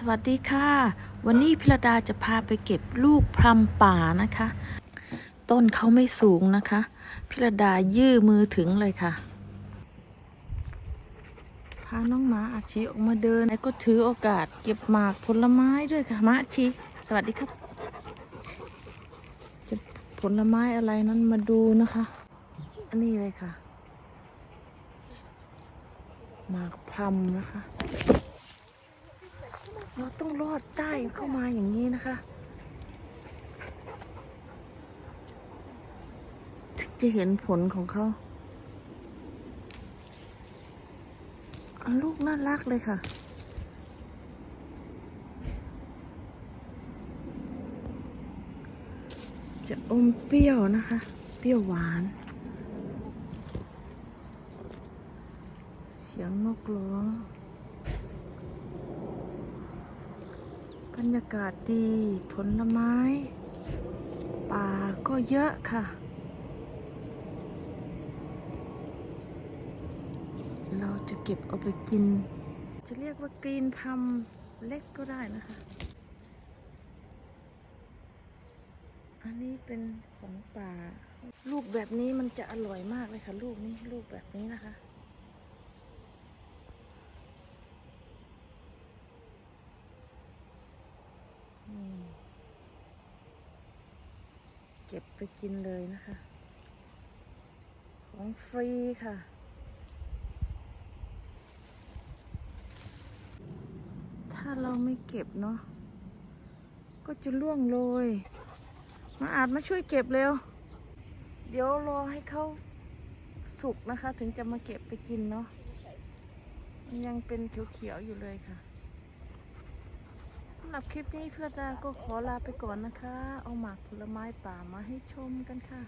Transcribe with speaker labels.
Speaker 1: สวัสดีค่ะ วันนี้พิรดาจะพาไปเก็บลูกพลัมป่านะคะ ต้นเขาไม่สูงนะคะ พิรดายื่อมือถึงเลยค่ะ พาน้องหมาอาชีออกมาเดิน แล้วก็ถือโอกาสเก็บหมากผลไม้ด้วยค่ะมาอาชีสวัสดีครับ จะผลไม้อะไรนั้นมาดูนะคะ อันนี้เลยค่ะ หมากพลัมนะคะ เราต้องลอดใต้เข้ามาอย่างนี้นะคะ ถึงจะเห็นผลของเขาลูกน่ารักเลยค่ะ จะอมเปรี้ยวนะคะ เปรี้ยวหวาน เสียงนกร้อง บรรยากาศดี ผลไม้ ป่าก็เยอะค่ะ เราจะเก็บเอาไปกิน จะเรียกว่ากรีนพัมเล็กก็ได้นะคะ อันนี้เป็นของป่า ลูกแบบนี้มันจะอร่อยมากเลยค่ะ ลูกนี้ ลูกแบบนี้นะคะ อืม เก็บไปกินเลยนะคะ ของฟรีค่ะ ถ้าเราไม่เก็บเนาะ ก็จะล่วงโรย มาอาจมาช่วยเก็บเร็ว เดี๋ยวรอให้เขาสุกนะคะ ถึงจะมาเก็บไปกินเนาะ มันยังเป็นเขียวๆอยู่เลยค่ะำหรับคลิปนี้พระดาก็ขอลาไปก่อนนะคะ เอาหมากผลไม้ป่ามาให้ชมกันค่ะ